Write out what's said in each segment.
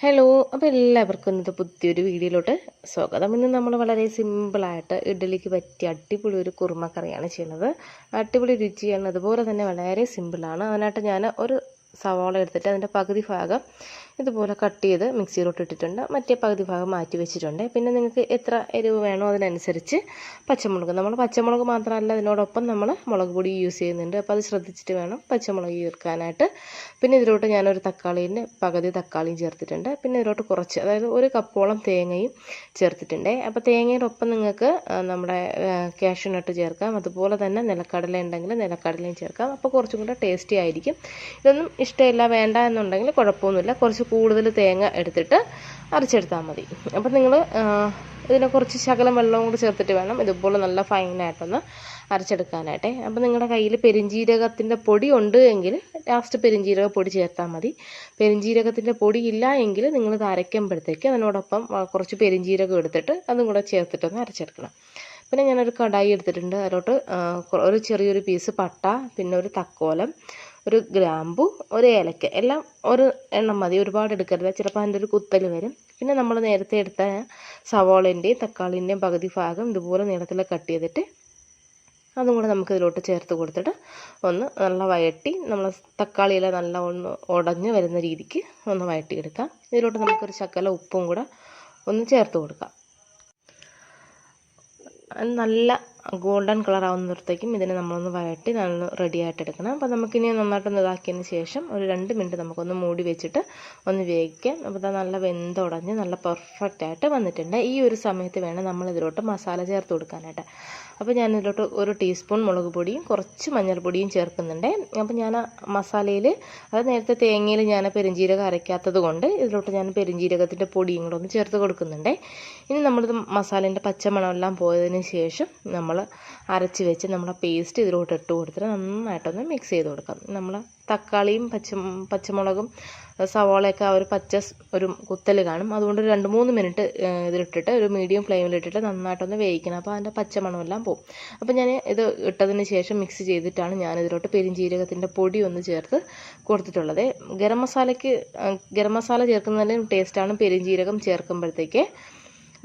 Hello അപ്പോൾ എല്ലാവർക്കും ഇന്നത്തെ പുതിയൊരു വീഡിയോയിലോട്ട് സ്വാഗതം. ഇന്ന് നമ്മൾ വളരെ സിമ്പിളായിട്ട് ഇഡ്ഡലിക്ക് പറ്റിയ അടിപൊളി ഒരു കുറുമക്കറിയാണ് ചെയ്യുന്നത്. അടിപൊളി രുചിയാണ് അതുപോലെ തന്നെ വളരെ സിമ്പിളാണ് അതിനായിട്ട് ഞാൻ ഒരു സവാള എടുത്തിട്ട് അതിന്റെ പകുതി ഭാഗം ഇതുപോലെ കട്ട് ചെയ്ത് മിക്സിയിലോട്ട് ഇട്ടിട്ടുണ്ട്. മറ്റേ പകുതി ഭാഗം മാറ്റി വെച്ചിട്ടുണ്ട്. പിന്നെ നിങ്ങൾക്ക് എത്ര എരിവ് വേണോ അതിനനുസരിച്ച് പച്ചമുളക്. നമ്മൾ പച്ചമുളക് മാത്രമല്ല അതിനോടൊപ്പം നമ്മൾ മുളക് പൊടി യൂസ് ചെയ്യുന്നുണ്ട്. അപ്പോൾ അത് ശ്രദ്ധിച്ചിട്ട് വേണം പച്ചമുളക് ചേർക്കാനായിട്ട് പിന്നെ ഇതിലോട്ട് ഞാനൊരു തക്കാളീന്റെ പകുതി തക്കാളിയും ചേർത്തിട്ടുണ്ട്. പിന്നെ ഇതിലോട്ട് കുറച്ച് അതായത് ഒരു കപ്പോളം തേങ്ങയും ചേർത്തിട്ടുണ്ട്. അപ്പോൾ തേങ്ങയുടെ ഒപ്പം നിങ്ങൾക്ക് നമ്മുടെ കാഷ്യനട്ട് ചേർക്കാം. അതുപോലെ തന്നെ നിലക്കടല ഉണ്ടെങ്കിൽ നിലക്കടലയും ചേർക്കാം. അപ്പോൾ കുറച്ചും കൂടെ ടേസ്റ്റി ആയിരിക്കും. ഇതൊന്നും ഇഷ്ടമില്ല വേണ്ട എന്നുണ്ടെങ്കിൽ കുഴപ്പമൊന്നുമില്ല. കുറച്ച് കൂടുതൽ തേങ്ങ എടുത്തിട്ട് അരച്ചെടുത്താൽ മതി. അപ്പം നിങ്ങൾ ഇതിനെ കുറച്ച് ശകലം വെള്ളവും കൂടി ചേർത്തിട്ട് വേണം ഇതുപോലെ നല്ല ഫൈനായിട്ടൊന്ന് അരച്ചെടുക്കാനായിട്ടെ. അപ്പം നിങ്ങളുടെ കയ്യിൽ പെരിഞ്ജീരകത്തിന്റെ പൊടി ഉണ്ട് എങ്കിൽ ലാസ്റ്റ് പെരിഞ്ജീരക പൊടി ചേർത്താൽ മതി. പെരിഞ്ജീരകത്തിന്റെ പൊടി ഇല്ല എങ്കിൽ നിങ്ങൾ ഇത് അരയ്ക്കുമ്പോഴത്തേക്ക് അതിനോടൊപ്പം കുറച്ച് പെരിഞ്ജീരകം എടുത്തിട്ട് അതും കൂടെ ചേർത്തിട്ടൊന്ന് അരച്ചെടുക്കണം. പിന്നെ ഞാനൊരു കടായി എടുത്തിട്ടുണ്ട്. അതിലോട്ട് ഒരു ചെറിയൊരു പീസ് പട്ട പിന്നെ ഒരു തക്കോലം ഒരു ഗ്രാമ്പു ഒരു ഏലക്ക എല്ലാം ഒരു എണ്ണം മതി. ഒരുപാട് എടുക്കരുത്. ചിലപ്പോൾ അതിന്റെ ഒരു കുത്തൽ വരും. പിന്നെ നമ്മൾ നേരത്തെ എടുത്ത സവോളേന്റെയും തക്കാളിന്റെയും പകുതി ഭാഗം ഇതുപോലെ നീളത്തിൽ കട്ട് ചെയ്തിട്ട് അതും കൂടെ നമുക്ക് ഇതിലോട്ട് ചേർത്ത് കൊടുത്തിട്ട് ഒന്ന് നല്ല വഴട്ടി നമ്മൾ തക്കാളിയിലെ നല്ല ഒന്ന് ഉടഞ്ഞ് വരുന്ന രീതിക്ക് ഒന്ന് വഴട്ടിയെടുക്കാം ഇതിലോട്ട് നമുക്കൊരു ശക്കല ഉപ്പും കൂടെ ഒന്ന് ചേർത്ത് കൊടുക്കാം. നല്ല ഗോൾഡൻ കളർ ആവുന്നിടത്തേക്കും ഇതിനെ നമ്മളൊന്ന് വഴറ്റി നല്ല റെഡി എടുക്കണം. അപ്പോൾ നമുക്കിനി നന്നായിട്ടൊന്ന് ഇതാക്കിയതിന് ശേഷം ഒരു രണ്ട് മിനിറ്റ് നമുക്കൊന്ന് മൂടി വെച്ചിട്ട് ഒന്ന് വേവിക്കാം. അപ്പോൾ ഇതാ നല്ല വെന്തുടഞ്ഞ് നല്ല പെർഫെക്റ്റ് ആയിട്ട് വന്നിട്ടുണ്ട്. ഈ ഒരു സമയത്ത് വേണം നമ്മൾ ഇതിലോട്ട് മസാല ചേർത്ത് കൊടുക്കാനായിട്ട്. അപ്പോൾ ഞാൻ ഇതിലോട്ട് ഒരു ടീസ്പൂൺ മുളക് പൊടിയും കുറച്ച് മഞ്ഞൾപ്പൊടിയും ചേർക്കുന്നുണ്ട്. അപ്പോൾ ഞാൻ മസാലയിൽ അത് നേരത്തെ തേങ്ങയിൽ ഞാൻ പെരുംജീരകം അരയ്ക്കാത്തത് കൊണ്ട് ഇതിലോട്ട് ഞാൻ പെരുംജീരകത്തിന്റെ പൊടിയും കൂടെ ഒന്ന് ചേർത്ത് കൊടുക്കുന്നുണ്ട്. ഇനി നമ്മളിത് മസാലേന്റെ പച്ചമണമെല്ലാം പോയതിന് ശേഷം നമ്മൾ അരച്ച് വെച്ച് നമ്മുടെ പേസ്റ്റ് ഇതിലോട്ട് ഇട്ട് കൊടുത്തിട്ട് നന്നായിട്ടൊന്ന് മിക്സ് ചെയ്ത് കൊടുക്കാം. നമ്മൾ തക്കാളിയും പച്ച പച്ചമുളകും സവാളയൊക്കെ ആ ഒരു പച്ച ഒരു കുത്തൽ കാണും. അതുകൊണ്ട് ഒരു രണ്ട് മൂന്ന് മിനിറ്റ് ഇതിലിട്ടിട്ട് ഒരു മീഡിയം ഫ്ലെയിമിലിട്ടിട്ട് നന്നായിട്ടൊന്ന് വേവിക്കണം. അപ്പോൾ അതിന്റെ പച്ചമണമെല്ലാം പോകും അപ്പോൾ ഞാൻ ഇത് ഇട്ടതിന് ശേഷം മിക്സ് ചെയ്തിട്ടാണ് ഞാൻ ഇതിലോട്ട് പെരിഞ്ജീരകത്തിന്റെ പൊടി ഒന്ന് ചേർത്ത് കൊടുത്തിട്ടുള്ളത്. ഗരം മസാലയ്ക്ക് ഗരം മസാല ചേർക്കുന്നതിന്റെ ടേസ്റ്റാണ് പെരിഞ്ജീരകം ചേർക്കുമ്പോഴത്തേക്ക്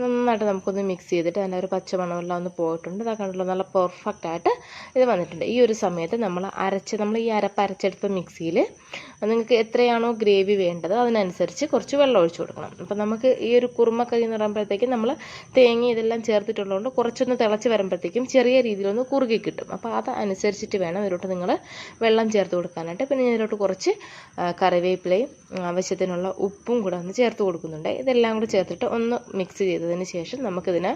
നന്നായിട്ട് നമുക്കൊന്ന് മിക്സ് ചെയ്തിട്ട് അതിന്റെ ഒരു പച്ചമണമെല്ലാം ഒന്ന് പോയിട്ടുണ്ട്. ഇതാ കണ്ടല്ലോ നല്ല പെർഫെക്റ്റ് ആയിട്ട് ഇത് വന്നിട്ടുണ്ട്. ഈ ഒരു സമയത്ത് നമ്മൾ അരച്ച് നമ്മൾ ഈ അരപ്പ് അരച്ചെടുത്ത മിക്സിയിൽ നിങ്ങൾക്ക് എത്രയാണോ ഗ്രേവി വേണ്ടത് അതിനനുസരിച്ച് കുറച്ച് വെള്ളം ഒഴിച്ചു കൊടുക്കണം. അപ്പോൾ നമുക്ക് ഈ ഒരു കുറുമക്കറി എന്ന് പറയുമ്പോഴത്തേക്കും നമ്മൾ തേങ്ങ ഇതെല്ലാം ചേർത്തിട്ടുള്ളതുകൊണ്ട് കുറച്ചൊന്ന് തിളച്ച് വരുമ്പോഴത്തേക്കും ചെറിയ രീതിയിലൊന്ന് കുറുകി കിട്ടും. അപ്പോൾ അത് അനുസരിച്ചിട്ട് വേണം ഇതിലോട്ട് നിങ്ങൾ വെള്ളം ചേർത്ത് കൊടുക്കാനായിട്ട്. പിന്നെ ഇതിലോട്ട് കുറച്ച് കറിവേപ്പിലയും ആവശ്യത്തിനുള്ള ഉപ്പും കൂടെ ഒന്ന് ചേർത്ത് കൊടുക്കുന്നുണ്ട്. ഇതെല്ലാം കൂടെ ചേർത്തിട്ട് ഒന്ന് മിക്സ് ചെയ്തതിന് ശേഷം നമുക്കിതിനെ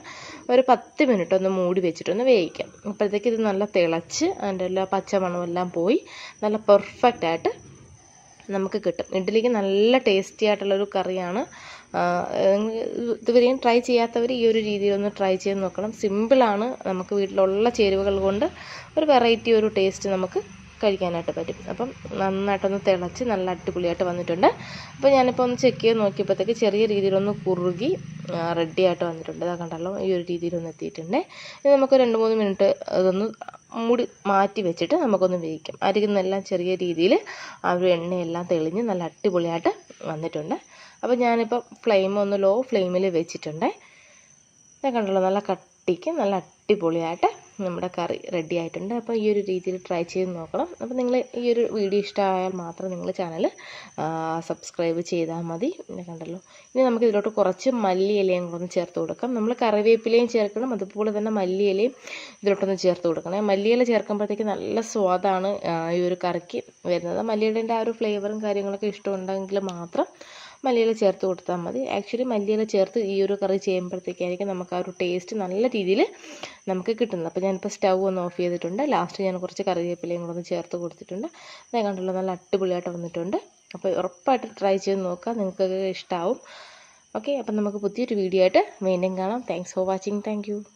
ഒരു പത്ത് മിനിറ്റ് ഒന്ന് മൂടി വെച്ചിട്ടൊന്ന് വേവിക്കാം. അപ്പോഴത്തേക്ക് ഇത് നല്ല തിളച്ച് അതിന്റെ എല്ലാ പച്ചമണമെല്ലാം പോയി നല്ല പെർഫെക്റ്റ് ആയിട്ട് നമുക്ക് കിട്ടും. ഇഡ്ഡലിക്ക് നല്ല ടേസ്റ്റി ആയിട്ടുള്ളൊരു കറിയാണ്. ഇതുവരെയും ട്രൈ ചെയ്യാത്തവർ ഈ ഒരു രീതിയിലൊന്ന് ട്രൈ ചെയ്ത് നോക്കണം. സിമ്പിളാണ് നമുക്ക് വീട്ടിലുള്ള ചേരുവകൾ കൊണ്ട് ഒരു വെറൈറ്റി ഒരു ടേസ്റ്റ് നമുക്ക് കഴിക്കാനായിട്ട് പറ്റും. അപ്പം നന്നായിട്ടൊന്ന് തിളച്ച് നല്ല അടിപൊളിയായിട്ട് വന്നിട്ടുണ്ട്. അപ്പോൾ ഞാനിപ്പോൾ ഒന്ന് ചെക്ക് ചെയ്ത് നോക്കിയപ്പോഴത്തേക്ക് ചെറിയ രീതിയിലൊന്ന് കുറുകി റെഡി ആയിട്ട് വന്നിട്ടുണ്ട്. അതാ കണ്ടല്ലോ ഈ ഒരു രീതിയിലൊന്ന് എത്തിയിട്ടുണ്ട്. ഇനി നമുക്ക് രണ്ട് മൂന്ന് മിനിറ്റ് അതൊന്ന് മൂടി മാറ്റി വെച്ചിട്ട് നമുക്കൊന്ന് വേവിക്കാം. അരികുന്നെല്ലാം ചെറിയ രീതിയിൽ ആ ഒരു എണ്ണയെല്ലാം തെളിഞ്ഞ് നല്ല അടിപൊളിയായിട്ട് വന്നിട്ടുണ്ട്. അപ്പോൾ ഞാനിപ്പോൾ ഫ്ലെയിം ഒന്ന് ലോ ഫ്ലെയിമിൽ വെച്ചിട്ടുണ്ട്. ഞാൻ കണ്ടല്ലോ നല്ല കട്ടിക്ക് നല്ല അടിപൊളിയായിട്ട് നമ്മുടെ കറി റെഡി ആയിട്ടുണ്ട്. അപ്പോൾ ഈ ഒരു രീതിയിൽ ട്രൈ ചെയ്ത് നോക്കണം. അപ്പോൾ നിങ്ങൾ ഈ ഒരു വീഡിയോ ഇഷ്ടമായാൽ മാത്രം നിങ്ങൾ ചാനൽ സബ്സ്ക്രൈബ് ചെയ്താൽ മതി. കണ്ടല്ലോ. ഇനി നമുക്ക് ഇതിലോട്ട് കുറച്ച് മല്ലിയിലയും കൂടെ ചേർത്ത് കൊടുക്കാം. നമ്മൾ കറിവേപ്പിലയും ചേർക്കണം. അതുപോലെ തന്നെ മല്ലിയിലയും ഇതിലോട്ടൊന്ന് ചേർത്ത് കൊടുക്കണം. മല്ലിയില ചേർക്കുമ്പോഴത്തേക്ക് നല്ല സ്വാദാണ് ഈ ഒരു കറിക്ക് വരുന്നത്. മല്ലിയിലേന്റെ ആ ഒരു ഫ്ലേവറും കാര്യങ്ങളൊക്കെ ഇഷ്ടമുണ്ടെങ്കിൽ മാത്രം മല്ലിയില ചേർത്ത് കൊടുത്താൽ മതി. ആക്ച്വലി മല്ലിയില ചേർത്ത് ഈ ഒരു കറി ചെയ്യുമ്പോഴത്തേക്കായിരിക്കും നമുക്ക് ആ ഒരു ടേസ്റ്റ് നല്ല രീതിയിൽ നമുക്ക് കിട്ടുന്നത്. അപ്പോൾ ഞാനിപ്പോൾ സ്റ്റൗ ഒന്ന് ഓഫ് ചെയ്തിട്ടുണ്ട്. ലാസ്റ്റ് ഞാൻ കുറച്ച് കറിവേപ്പിലയും കൂടെ ഒന്ന് ചേർത്ത് കൊടുത്തിട്ടുണ്ട്. അതേ കണ്ടുള്ള നല്ല അടിപൊളിയായിട്ട് വന്നിട്ടുണ്ട്. അപ്പോൾ ഉറപ്പായിട്ട് ട്രൈ ചെയ്ത് നോക്കുക. നിങ്ങൾക്ക് ഇഷ്ടമാവും ഓക്കെ അപ്പം നമുക്ക് പുതിയൊരു വീഡിയോ ആയിട്ട് വീണ്ടും കാണാം. Thanks for watching thank